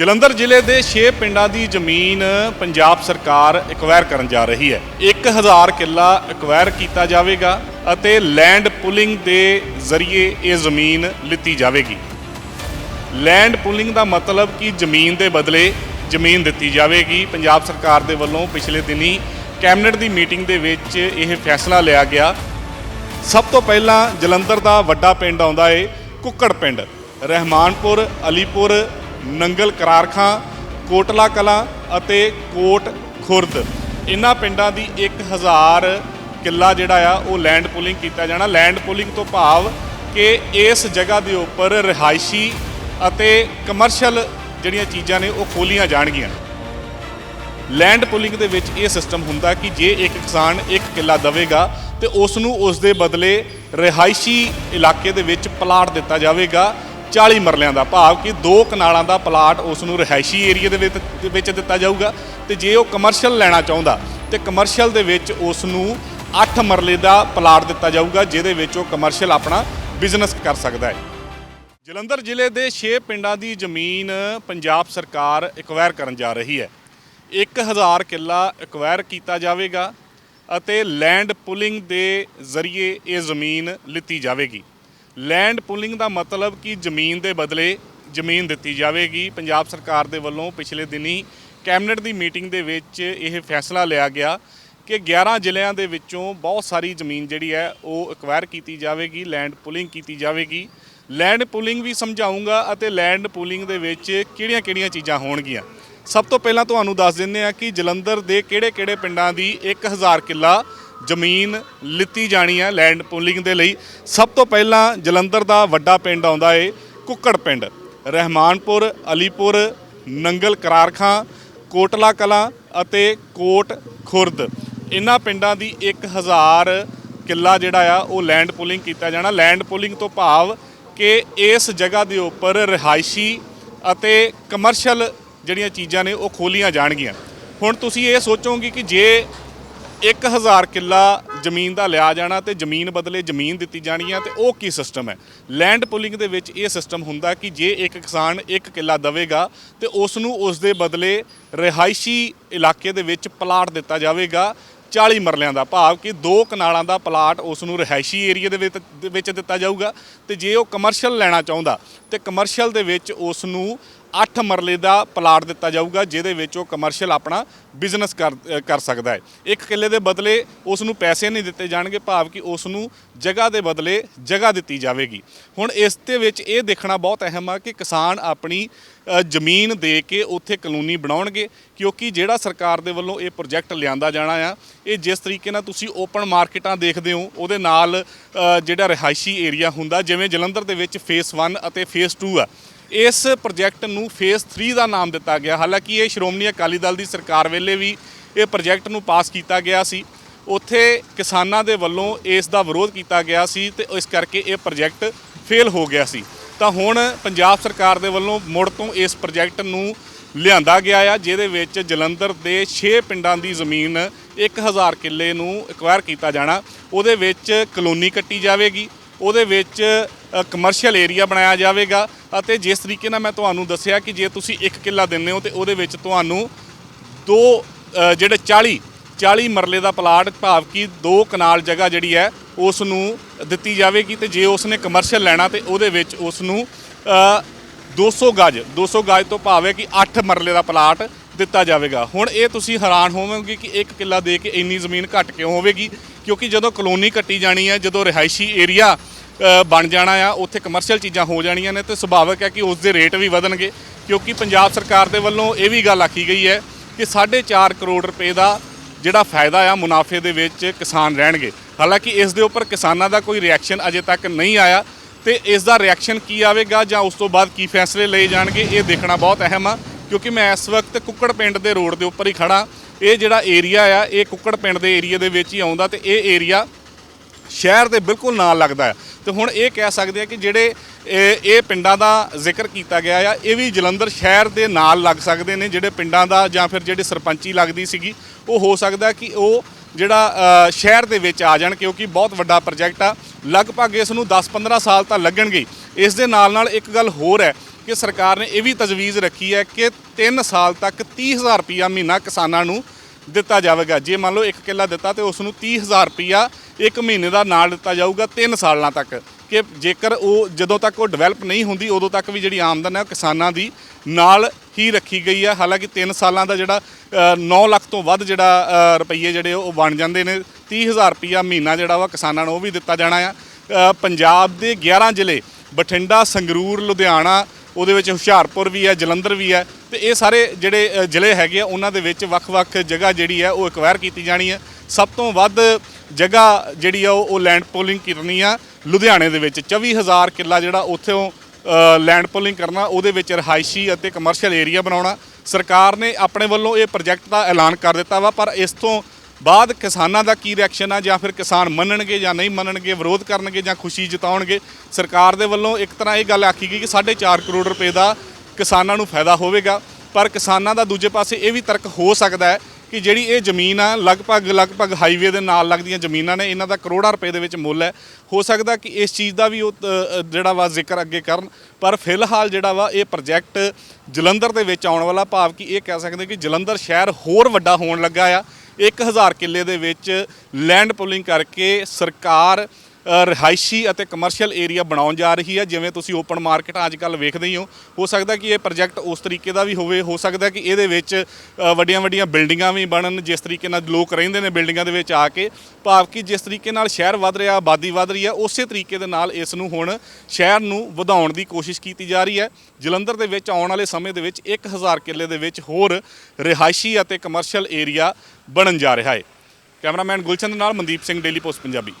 ਜਲੰਧਰ ਜ਼ਿਲ੍ਹੇ ਦੇ 6 ਪਿੰਡਾਂ ਦੀ ਜ਼ਮੀਨ ਪੰਜਾਬ ਸਰਕਾਰ ਐਕਵਾਇਰ ਕਰਨ ਜਾ ਰਹੀ ਹੈ। 1000 ਕਿੱਲਾ ਐਕਵਾਇਰ ਕੀਤਾ ਜਾਵੇਗਾ ਅਤੇ ਲੈਂਡ ਪੁਲਿੰਗ ਦੇ ਜ਼ਰੀਏ ਇਹ ਜ਼ਮੀਨ ਲਿੱਤੀ ਜਾਵੇਗੀ। ਲੈਂਡ ਪੁਲਿੰਗ ਦਾ ਮਤਲਬ ਕਿ ਜ਼ਮੀਨ ਦੇ ਬਦਲੇ ਜ਼ਮੀਨ ਦਿੱਤੀ ਜਾਵੇਗੀ। ਪੰਜਾਬ ਸਰਕਾਰ ਦੇ ਵੱਲੋਂ ਪਿਛਲੇ ਦਿਨੀ ਕੈਬਨਿਟ ਦੀ ਮੀਟਿੰਗ ਦੇ ਵਿੱਚ ਇਹ ਫੈਸਲਾ ਲਿਆ ਗਿਆ। ਸਭ ਤੋਂ ਪਹਿਲਾਂ ਜਲੰਧਰ ਦਾ ਵੱਡਾ ਪਿੰਡ ਆਉਂਦਾ ਏ ਕੁੱਕੜ ਪਿੰਡ। ਰਹਿਮਾਨਪੁਰ, ਅਲੀਪੁਰ ਨੰਗਲ ਕਰਾਰਖਾਂ, ਕੋਟਲਾ ਕਲਾਂ ਅਤੇ ਕੋਟ ਖੁਰਦ। ਇਹਨਾਂ ਪਿੰਡਾਂ ਦੀ 1000 ਕਿੱਲਾ ਜਿਹੜਾ ਆ, ਉਹ ਲੈਂਡ ਪੁਲਿੰਗ ਕੀਤਾ ਜਾਣਾ। ਲੈਂਡ ਪੁਲਿੰਗ ਤੋਂ ਭਾਵ ਕਿ ਇਸ ਜਗ੍ਹਾ ਦੇ ਉੱਪਰ ਰਿਹਾਇਸ਼ੀ ਅਤੇ ਕਮਰਸ਼ੀਅਲ ਜਿਹੜੀਆਂ ਚੀਜ਼ਾਂ ਨੇ, ਉਹ ਖੋਲੀਆਂ ਜਾਣਗੀਆਂ। ਲੈਂਡ ਪੁਲਿੰਗ ਦੇ ਵਿੱਚ ਇਹ ਸਿਸਟਮ ਹੁੰਦਾ ਕਿ ਜੇ ਇੱਕ ਕਿਸਾਨ ਇੱਕ ਕਿੱਲਾ ਦਵੇਗਾ ਤੇ ਉਸ ਨੂੰ ਉਸ ਦੇ ਬਦਲੇ ਰਿਹਾਇਸ਼ੀ ਇਲਾਕੇ ਦੇ ਵਿੱਚ ਪਲਾਟ ਦਿੱਤਾ ਜਾਵੇਗਾ। 40 ਮਰਲਿਆਂ ਦਾ ਭਾਵ ਕਿ ਦੋ ਕਨਾਲਾਂ ਦਾ ਪਲਾਟ ਉਸ ਨੂੰ ਰਿਹਾਇਸ਼ੀ ਏਰੀਆ ਦੇ ਵਿੱਚ ਵਿੱਚ ਦਿੱਤਾ ਜਾਊਗਾ। ਤੇ ਜੇ ਉਹ ਕਮਰਸ਼ੀਅਲ ਲੈਣਾ ਚਾਹੁੰਦਾ, ਤੇ ਕਮਰਸ਼ੀਅਲ ਦੇ ਵਿੱਚ ਉਸ ਨੂੰ 8 ਮਰਲੇ ਦਾ ਪਲਾਟ ਦਿੱਤਾ ਜਾਊਗਾ, ਜਿਹਦੇ ਵਿੱਚ ਉਹ ਕਮਰਸ਼ੀਅਲ ਆਪਣਾ ਬਿਜ਼ਨਸ ਕਰ ਸਕਦਾ ਹੈ। ਜਲੰਧਰ ਜ਼ਿਲ੍ਹੇ ਦੇ 6 ਪਿੰਡਾਂ ਦੀ ਜ਼ਮੀਨ ਪੰਜਾਬ ਸਰਕਾਰ ਐਕਵਾਇਰ ਕਰਨ ਜਾ ਰਹੀ ਹੈ। 1000 ਕਿੱਲਾ ਐਕਵਾਇਰ ਕੀਤਾ ਜਾਵੇਗਾ ਅਤੇ ਲੈਂਡ ਪੁਲਿੰਗ ਦੇ ਜ਼ਰੀਏ ਇਹ ਜ਼ਮੀਨ ਲਿੱਤੀ ਜਾਵੇਗੀ। ਲੈਂਡ ਪੁਲਿੰਗ ਦਾ ਮਤਲਬ ਕਿ ਜ਼ਮੀਨ ਦੇ ਬਦਲੇ ਜ਼ਮੀਨ ਦਿੱਤੀ ਜਾਵੇਗੀ। ਪੰਜਾਬ ਸਰਕਾਰ ਦੇ ਵੱਲੋਂ ਪਿਛਲੇ ਦਿਨੀ ਕੈਬਨਿਟ ਦੀ ਮੀਟਿੰਗ ਦੇ ਵਿੱਚ ਇਹ ਫੈਸਲਾ ਲਿਆ ਗਿਆ ਕਿ 11 ਜ਼ਿਲ੍ਹਿਆਂ ਦੇ ਵਿੱਚੋਂ ਬਹੁਤ ਸਾਰੀ ਜ਼ਮੀਨ ਜਿਹੜੀ ਹੈ ਉਹ ਐਕਵਾਇਰ ਕੀਤੀ ਜਾਵੇਗੀ ਲੈਂਡ ਪੁਲਿੰਗ ਕੀਤੀ ਜਾਵੇਗੀ। ਲੈਂਡ ਪੁਲਿੰਗ ਵੀ ਸਮਝਾਉਂਗਾ ਅਤੇ ਲੈਂਡ ਪੁਲਿੰਗ ਦੇ ਵਿੱਚ ਕਿਹੜੀਆਂ-ਕਿਹੜੀਆਂ ਚੀਜ਼ਾਂ ਹੋਣਗੀਆਂ? ਸਭ ਤੋਂ ਪਹਿਲਾਂ ਤੁਹਾਨੂੰ ਦੱਸ ਦਿੰਦੇ ਆ ਕਿ ਜਲੰਧਰ ਦੇ ਕਿਹੜੇ-ਕਿਹੜੇ ਪਿੰਡਾਂ ਦੀ 1000 ਕਿੱਲਾ ਜ਼ਮੀਨ ਲਿੱਤੀ ਜਾਣੀ ਹੈ ਲੈਂਡ ਪੂਲਿੰਗ ਦੇ ਲਈ। ਸਭ ਤੋਂ ਪਹਿਲਾਂ ਜਲੰਧਰ ਦਾ ਵੱਡਾ ਪਿੰਡ ਆਉਂਦਾ ਏ, ਕੁੱਕੜ ਪਿੰਡ। ਰਹਿਮਾਨਪੁਰ, ਅਲੀਪੁਰ, ਨੰਗਲ ਕਰਾਰਖਾਂ, ਕੋਟਲਾ ਕਲਾਂ ਅਤੇ ਕੋਟ ਖੁਰਦ। ਇਹਨਾਂ ਪਿੰਡਾਂ ਦੀ 1000 ਕਿੱਲਾ ਜਿਹੜਾ ਆ, ਉਹ ਲੈਂਡ ਪੁਲਿੰਗ ਕੀਤਾ ਜਾਣਾ। ਲੈਂਡ ਪੁਲਿੰਗ ਤੋਂ ਭਾਵ ਕਿ ਇਸ ਜਗ੍ਹਾ ਦੇ ਉੱਪਰ ਰਿਹਾਇਸ਼ੀ ਅਤੇ ਕਮਰਸ਼ੀਅਲ ਜਿਹੜੀਆਂ ਚੀਜ਼ਾਂ ਨੇ, ਉਹ ਖੋਲੀਆਂ ਜਾਣਗੀਆਂ। ਹੁਣ ਤੁਸੀਂ ਇਹ ਸੋਚੋਗੇ ਕਿ ਜੇ 1000 ਕਿੱਲਾ ਜ਼ਮੀਨ ਦਾ ਲਿਆ ਜਾਣਾ ਤੇ ਜ਼ਮੀਨ ਬਦਲੇ ਜ਼ਮੀਨ ਦਿੱਤੀ ਜਾਣੀ ਆ ਤੇ ਉਹ ਕੀ ਸਿਸਟਮ ਹੈ? ਲੈਂਡ ਪੁਲਿੰਗ ਦੇ ਵਿੱਚ ਇਹ ਸਿਸਟਮ ਹੁੰਦਾ ਕਿ ਜੇ ਇੱਕ ਕਿਸਾਨ ਇੱਕ ਕਿੱਲਾ ਦਵੇਗਾ ਤੇ ਉਸ ਨੂੰ ਉਸ ਦੇ ਬਦਲੇ ਰਿਹਾਇਸ਼ੀ ਇਲਾਕੇ ਦੇ ਵਿੱਚ ਪਲਾਟ ਦਿੱਤਾ ਜਾਵੇਗਾ 40 ਮਰਲਿਆਂ ਦਾ ਭਾਵ ਕਿ ਦੋ ਕਨਾਲਾਂ ਦਾ ਪਲਾਟ ਉਸ ਨੂੰ ਰਿਹਾਇਸ਼ੀ ਏਰੀਆ ਦੇ ਵਿੱਚ ਦੇ ਵਿੱਚ ਦਿੱਤਾ ਜਾਊਗਾ ਤੇ ਜੇ ਉਹ ਕਮਰਸ਼ੀਅਲ ਲੈਣਾ ਚਾਹੁੰਦਾ ਤੇ ਕਮਰਸ਼ੀਅਲ ਦੇ ਵਿੱਚ ਉਸ ਨੂੰ 8 ਮਰਲੇ ਦਾ ਪਲਾਟ ਦਿੱਤਾ ਜਾਊਗਾ, ਜਿਹਦੇ ਵਿੱਚ ਉਹ ਕਮਰਸ਼ੀਅਲ ਆਪਣਾ ਬਿਜ਼ਨਸ ਕਰ ਕਰ ਸਕਦਾ ਹੈ। ਇੱਕ ਕਿੱਲੇ ਦੇ ਬਦਲੇ ਉਸ ਨੂੰ ਪੈਸੇ ਨਹੀਂ ਦਿੱਤੇ ਜਾਣਗੇ, ਭਾਵ ਕਿ ਉਸ ਨੂੰ ਜਗ੍ਹਾ ਦੇ ਬਦਲੇ ਜਗ੍ਹਾ ਦਿੱਤੀ ਜਾਵੇਗੀ। ਹੁਣ ਇਸ ਦੇ ਵਿੱਚ ਇਹ ਦੇਖਣਾ ਬਹੁਤ ਅਹਿਮ ਆ ਕਿ ਕਿਸਾਨ ਆਪਣੀ ਜ਼ਮੀਨ ਦੇ ਕੇ ਉੱਥੇ ਕਲੋਨੀ ਬਣਾਉਣਗੇ, ਕਿਉਂਕਿ ਜਿਹੜਾ ਸਰਕਾਰ ਦੇ ਵੱਲੋਂ ਇਹ ਪ੍ਰੋਜੈਕਟ ਲਿਆਂਦਾ ਜਾਣਾ ਆ, ਇਹ ਜਿਸ ਤਰੀਕੇ ਨਾਲ ਤੁਸੀਂ ਓਪਨ ਮਾਰਕੀਟਾਂ ਦੇਖਦੇ ਹੋ, ਉਹਦੇ ਨਾਲ ਜਿਹੜਾ ਰਿਹਾਇਸ਼ੀ ਏਰੀਆ ਹੁੰਦਾ, ਜਿਵੇਂ ਜਲੰਧਰ ਦੇ ਵਿੱਚ ਫੇਸ 1 ਅਤੇ ਫੇਸ 2 ਆ ਇਸ ਪ੍ਰੋਜੈਕਟ ਨੂੰ ਫੇਸ 3 ਦਾ ਨਾਮ ਦਿੱਤਾ ਗਿਆ। ਹਾਲਾਂਕਿ ਇਹ ਸ਼੍ਰੋਮਣੀ ਅਕਾਲੀ ਦਲ ਦੀ ਸਰਕਾਰ ਵੇਲੇ ਵੀ ਇਹ ਪ੍ਰੋਜੈਕਟ ਨੂੰ ਪਾਸ ਕੀਤਾ ਗਿਆ ਸੀ। ਉੱਥੇ ਕਿਸਾਨਾਂ ਦੇ ਵੱਲੋਂ ਇਸ ਦਾ ਵਿਰੋਧ ਕੀਤਾ ਗਿਆ ਸੀ ਤੇ ਇਸ ਕਰਕੇ ਇਹ ਪ੍ਰੋਜੈਕਟ ਫੇਲ ਹੋ ਗਿਆ ਸੀ। ਤਾਂ ਹੁਣ ਪੰਜਾਬ ਸਰਕਾਰ ਦੇ ਵੱਲੋਂ ਮੁੜ ਤੋਂ ਇਸ ਪ੍ਰੋਜੈਕਟ ਨੂੰ ਲਿਆਂਦਾ ਗਿਆ ਆ, ਜਿਹਦੇ ਵਿੱਚ ਜਲੰਧਰ ਦੇ 6 ਪਿੰਡਾਂ ਦੀ ਜ਼ਮੀਨ 1000 ਕਿੱਲੇ ਨੂੰ ਐਕਵਾਇਰ ਕੀਤਾ ਜਾਣਾ। ਉਹਦੇ ਵਿੱਚ ਕਲੋਨੀ ਕੱਟੀ ਜਾਵੇਗੀ। ਉਹਦੇ ਵਿੱਚ ਕਮਰਸ਼ੀਅਲ ਏਰੀਆ ਬਣਾਇਆ ਜਾਵੇਗਾ। ਅਤੇ ਜਿਸ ਤਰੀਕੇ ਨਾਲ ਮੈਂ ਤੁਹਾਨੂੰ ਦੱਸਿਆ ਕਿ ਜੇ ਤੁਸੀਂ 1 ਕਿੱਲਾ ਦਿੰਦੇ ਹੋ ਤੇ ਉਹਦੇ ਵਿੱਚ ਤੁਹਾਨੂੰ ਦੋ ਜਿਹੜੇ 40 40 ਮਰਲੇ ਦਾ ਪਲਾਟ ਭਾਵ ਕਿ ਦੋ ਕਨਾਲ ਜਗ੍ਹਾ ਜਿਹੜੀ ਹੈ ਉਸ ਨੂੰ ਦਿੱਤੀ ਜਾਵੇਗੀ ਤੇ ਜੇ ਉਸਨੇ ਕਮਰਸ਼ੀਅਲ ਲੈਣਾ ਤੇ ਉਹਦੇ ਵਿੱਚ ਉਸ ਨੂੰ ਅ, 200 ਗਜ 200 ਗਜ ਤੋਂ ਭਾਵ ਹੈ ਕਿ 8 ਮਰਲੇ ਦਾ ਪਲਾਟ ਦਿੱਤਾ ਜਾਵੇਗਾ। ਹੁਣ ਇਹ ਤੁਸੀਂ ਹੈਰਾਨ ਹੋਵੋਗੇ ਕਿ ਇੱਕ ਕਿੱਲਾ ਦੇ ਕੇ ਇੰਨੀ ਜ਼ਮੀਨ ਘੱਟ ਕਿਉਂ ਹੋਵੇਗੀ? ਕਿਉਂਕਿ ਜਦੋਂ ਕਲੋਨੀ ਕੱਟੀ ਜਾਣੀ ਹੈ, ਜਦੋਂ ਰਿਹਾਇਸ਼ੀ ਏਰੀਆ ਬਣ ਜਾਣਾ ਆ, ਉੱਥੇ ਕਮਰਸ਼ੀਅਲ ਚੀਜ਼ਾਂ ਹੋ ਜਾਣੀਆਂ ਨੇ, ਤੇ ਸੁਭਾਵਿਕ ਹੈ ਕਿ ਉਸ ਦੇ ਰੇਟ ਵੀ ਵਧਣਗੇ। ਕਿਉਂਕਿ ਪੰਜਾਬ ਸਰਕਾਰ ਦੇ ਵੱਲੋਂ ਇਹ ਵੀ ਗੱਲ ਆਖੀ ਗਈ ਹੈ ਕਿ 4.5 ਕਰੋੜ ਰੁਪਏ ਦਾ ਜਿਹੜਾ ਫਾਇਦਾ ਆ, ਮੁਨਾਫੇ ਦੇ ਵਿੱਚ ਕਿਸਾਨ ਰਹਿਣਗੇ। ਹਾਲਾਂਕਿ ਇਸ ਦੇ ਉੱਪਰ ਕਿਸਾਨਾਂ ਦਾ ਕੋਈ ਰਿਐਕਸ਼ਨ ਅਜੇ ਤੱਕ ਨਹੀਂ ਆਇਆ। ਤੇ ਇਸ ਦਾ ਰਿਐਕਸ਼ਨ ਕੀ ਆਵੇਗਾ ਜਾਂ ਉਸ ਤੋਂ ਬਾਅਦ ਕੀ ਫੈਸਲੇ ਲਏ ਜਾਣਗੇ, ਇਹ ਦੇਖਣਾ ਬਹੁਤ ਅਹਿਮ ਆ। ਕਿਉਂਕਿ ਮੈਂ ਇਸ ਵਕਤ ਕੁੱਕੜ ਪਿੰਡ ਦੇ ਰੋਡ ਦੇ ਉੱਪਰ ਹੀ ਖੜਾ। ਇਹ ਜਿਹੜਾ ਏਰੀਆ ਆ, ਇਹ ਕੁੱਕੜ ਪਿੰਡ ਦੇ ਏਰੀਆ ਦੇ ਵਿੱਚ ਹੀ ਆਉਂਦਾ ਤੇ ਇਹ ਏਰੀਆ ਸ਼ਹਿਰ ਦੇ ਬਿਲਕੁਲ ਨਾਲ ਲੱਗਦਾ ਹੈ। ਤੇ ਹੁਣ ਇਹ ਕਹਿ ਸਕਦੇ ਆ ਕਿ ਜਿਹੜੇ ਇਹ ਪਿੰਡਾਂ ਦਾ ਜ਼ਿਕਰ ਕੀਤਾ ਗਿਆ ਆ, ਇਹ ਵੀ ਜਲੰਧਰ ਸ਼ਹਿਰ ਦੇ ਨਾਲ ਲੱਗ ਸਕਦੇ ਨੇ, ਜਿਹੜੇ ਪਿੰਡਾਂ ਦਾ ਜਾਂ ਫਿਰ ਜਿਹੜੇ ਸਰਪੰਚੀ ਲੱਗਦੀ ਸੀਗੀ, ਉਹ ਹੋ ਸਕਦਾ ਕਿ ਉਹ ਜਿਹੜਾ ਸ਼ਹਿਰ ਦੇ ਵਿੱਚ ਆ ਜਾਣ ਕਿਉਂਕਿ ਬਹੁਤ ਵੱਡਾ ਪ੍ਰੋਜੈਕਟ ਆ। ਲਗਭਗ ਇਸ ਨੂੰ 10-15 ਸਾਲ ਤਾਂ ਲੱਗਣਗੇ। ਇਸ ਦੇ ਨਾਲ ਨਾਲ ਇੱਕ ਗੱਲ ਹੋਰ ਹੈ ਕਿ ਕਿ ਸਰਕਾਰ ਨੇ ਇਹ ਵੀ ਤਜਵੀਜ਼ ਰੱਖੀ ਹੈ ਕਿ 3 ਸਾਲ ਤੱਕ 30000 ਰੁਪਇਆ ਮਹੀਨਾ ਕਿਸਾਨਾਂ ਨੂੰ ਦਿੱਤਾ ਜਾਵੇਗਾ। ਜੇ ਮੰਨ ਲਓ ਇੱਕ ਕਿੱਲਾ ਦਿੱਤਾ ਤੇ ਉਸ ਨੂੰ 30000 ਰੁਪਇਆ ਇੱਕ ਮਹੀਨੇ ਦਾ ਨਾਲ ਦਿੱਤਾ ਜਾਊਗਾ 3 ਸਾਲਾਂ ਤੱਕ। ਕਿ ਜੇਕਰ ਉਹ ਜਦੋਂ ਤੱਕ ਉਹ ਡਿਵੈਲਪ ਨਹੀਂ ਹੁੰਦੀ, ਉਦੋਂ ਤੱਕ ਵੀ ਜਿਹੜੀ ਆਮਦਨ ਹੈ ਉਹ ਕਿਸਾਨਾਂ ਦੀ ਨਾਲ ਹੀ ਰੱਖੀ ਗਈ ਹੈ। ਹਾਲਾਂਕਿ 3 ਸਾਲਾਂ ਦਾ ਜਿਹੜਾ 9 ਲੱਖ ਤੋਂ ਵੱਧ ਜਿਹੜਾ ਰੁਪਈਏ ਜਿਹੜੇ ਉਹ ਬਣ ਜਾਂਦੇ ਨੇ। 30000 ਰੁਪਈਆ ਮਹੀਨਾ ਜਿਹੜਾ ਵਾ ਕਿਸਾਨਾਂ ਨੂੰ ਉਹ ਵੀ ਦਿੱਤਾ ਜਾਣਾ ਆ। ਪੰਜਾਬ ਦੇ 11 ਜ਼ਿਲ੍ਹੇ, ਬਠਿੰਡਾ, ਸੰਗਰੂਰ, ਲੁਧਿਆਣਾ, ਉਹਦੇ ਵਿੱਚ ਹੁਸ਼ਿਆਰਪੁਰ ਵੀ ਹੈ, ਜਲੰਧਰ ਵੀ ਹੈ। ਤੇ ਇਹ ਸਾਰੇ ਜਿਹੜੇ ਜ਼ਿਲ੍ਹੇ ਹੈਗੇ ਆ, ਉਹਨਾਂ ਦੇ ਵਿੱਚ ਵੱਖ-ਵੱਖ ਜਗ੍ਹਾ ਜਿਹੜੀ ਹੈ ਉਹ ਐਕਵਾਇਰ ਕੀਤੀ ਜਾਣੀ ਹੈ। ਸਭ ਤੋਂ ਵੱਧ ਜਗ੍ਹਾ ਜਿਹੜੀ ਆ ਉਹ ਉਹ ਲੈਂਡ ਪੋਲਿੰਗ ਕਰਨੀ ਆ ਲੁਧਿਆਣੇ ਦੇ ਵਿੱਚ। 24000 ਕਿੱਲਾ ਜਿਹੜਾ ਉੱਥੋਂ ਲੈਂਡ ਪੋਲਿੰਗ ਕਰਨਾ, ਉਹਦੇ ਵਿੱਚ ਰਹਾਇਸ਼ੀ ਅਤੇ ਕਮਰਸ਼ੀਅਲ ਏਰੀਆ ਬਣਾਉਣਾ। ਸਰਕਾਰ ਨੇ ਆਪਣੇ ਵੱਲੋਂ ਇਹ ਪ੍ਰੋਜੈਕਟ ਦਾ ਐਲਾਨ ਕਰ ਦਿੱਤਾ ਵਾ, ਪਰ ਇਸ ਤੋਂ ਬਾਅਦ ਕਿਸਾਨਾਂ ਦਾ ਕੀ ਰਿਐਕਸ਼ਨ ਆ ਜਾਂ ਫਿਰ ਕਿਸਾਨ ਮੰਨਣਗੇ ਜਾਂ ਨਹੀਂ ਮੰਨਣਗੇ, ਵਿਰੋਧ ਕਰਨਗੇ ਜਾਂ ਖੁਸ਼ੀ ਜਤਾਉਣਗੇ, ਸਰਕਾਰ ਦੇ ਵੱਲੋਂ ਇੱਕ ਤਰ੍ਹਾਂ ਇਹ ਗੱਲ ਆਖੀ ਗਈ ਕਿ 4.5 ਕਰੋੜ ਰੁਪਏ ਦਾ ਕਿਸਾਨਾਂ ਨੂੰ ਫਾਇਦਾ ਹੋਵੇਗਾ। ਪਰ ਕਿਸਾਨਾਂ ਦਾ ਦੂਜੇ ਪਾਸੇ ਇਹ ਵੀ ਤਰਕ ਹੋ ਸਕਦਾ ਹੈ ਕਿ ਜਿਹੜੀ ਇਹ ਜ਼ਮੀਨ ਆ, ਲਗਭਗ ਲਗਭਗ ਹਾਈਵੇ ਦੇ ਨਾਲ ਲੱਗਦੀਆਂ ਜ਼ਮੀਨਾਂ ਨੇ, ਇਹਨਾਂ ਦਾ ਕਰੋੜਾਂ ਰੁਪਏ ਦੇ ਵਿੱਚ ਮੁੱਲ ਹੈ। ਹੋ ਸਕਦਾ ਕਿ ਇਸ ਚੀਜ਼ ਦਾ ਵੀ ਉਹ ਜਿਹੜਾ ਵਾ ਜ਼ਿਕਰ ਅੱਗੇ ਕਰਨ, ਪਰ ਫਿਲਹਾਲ ਜਿਹੜਾ ਵਾ ਇਹ ਪ੍ਰੋਜੈਕਟ ਜਲੰਧਰ ਦੇ ਵਿੱਚ ਆਉਣ ਵਾਲਾ ਭਾਵ ਕਿ ਇਹ ਕਹਿ ਸਕਦੇ ਕਿ ਜਲੰਧਰ ਸ਼ਹਿਰ ਹੋਰ ਵੱਡਾ ਹੋਣ ਲੱਗਾ ਆ। 1000 ਕਿੱਲੇ ਦੇ ਵਿੱਚ ਲੈਂਡ ਪੁਲਿੰਗ ਕਰਕੇ ਸਰਕਾਰ ਰਿਹਾਇਸ਼ੀ ਅਤੇ ਕਮਰਸ਼ੀਅਲ ਏਰੀਆ ਬਣਾਉਣ ਜਾ ਰਹੀ ਹੈ, ਜਿਵੇਂ ਤੁਸੀਂ ਓਪਨ ਮਾਰਕੀਟ ਅੱਜ ਕੱਲ ਵੇਖਦੇ ਹੀ ਹੋ। ਹੋ ਸਕਦਾ ਕਿ ਇਹ ਪ੍ਰੋਜੈਕਟ ਉਸ ਤਰੀਕੇ ਦਾ ਵੀ ਹੋਵੇ, ਹੋ ਸਕਦਾ ਕਿ ਇਹਦੇ ਵਿੱਚ ਵੱਡੀਆਂ ਵੱਡੀਆਂ ਬਿਲਡਿੰਗਾਂ ਵੀ ਬਣਨ, ਜਿਸ ਤਰੀਕੇ ਨਾਲ ਲੋਕ ਰਹਿੰਦੇ ਨੇ ਬਿਲਡਿੰਗਾਂ ਦੇ ਵਿੱਚ ਆ ਕੇ। ਭਾਵ ਕਿ ਜਿਸ ਤਰੀਕੇ ਨਾਲ ਸ਼ਹਿਰ ਵੱਧ ਰਿਹਾ, ਆਬਾਦੀ ਵੱਧ ਰਹੀ ਹੈ, ਉਸੇ ਤਰੀਕੇ ਦੇ ਨਾਲ ਇਸ ਨੂੰ ਹੁਣ ਸ਼ਹਿਰ ਨੂੰ ਵਧਾਉਣ ਦੀ ਕੋਸ਼ਿਸ਼ ਕੀਤੀ ਜਾ ਰਹੀ ਹੈ। ਜਲੰਧਰ ਦੇ ਵਿੱਚ ਆਉਣ ਵਾਲੇ ਸਮੇਂ ਦੇ ਵਿੱਚ 1000 ਕਿੱਲੇ ਦੇ ਵਿੱਚ ਹੋਰ ਰਿਹਾਇਸ਼ੀ ਅਤੇ ਕਮਰਸ਼ੀਅਲ ਏਰੀਆ ਬਣਨ ਜਾ ਰਿਹਾ ਹੈ। ਕੈਮਰਾਮੈਨ ਗੁਲਸ਼ਨ ਦੇ ਨਾਲ ਮਨਦੀਪ ਸਿੰਘ ਡੇਲੀ ਪੋਸਟ ਪੰਜਾਬੀ।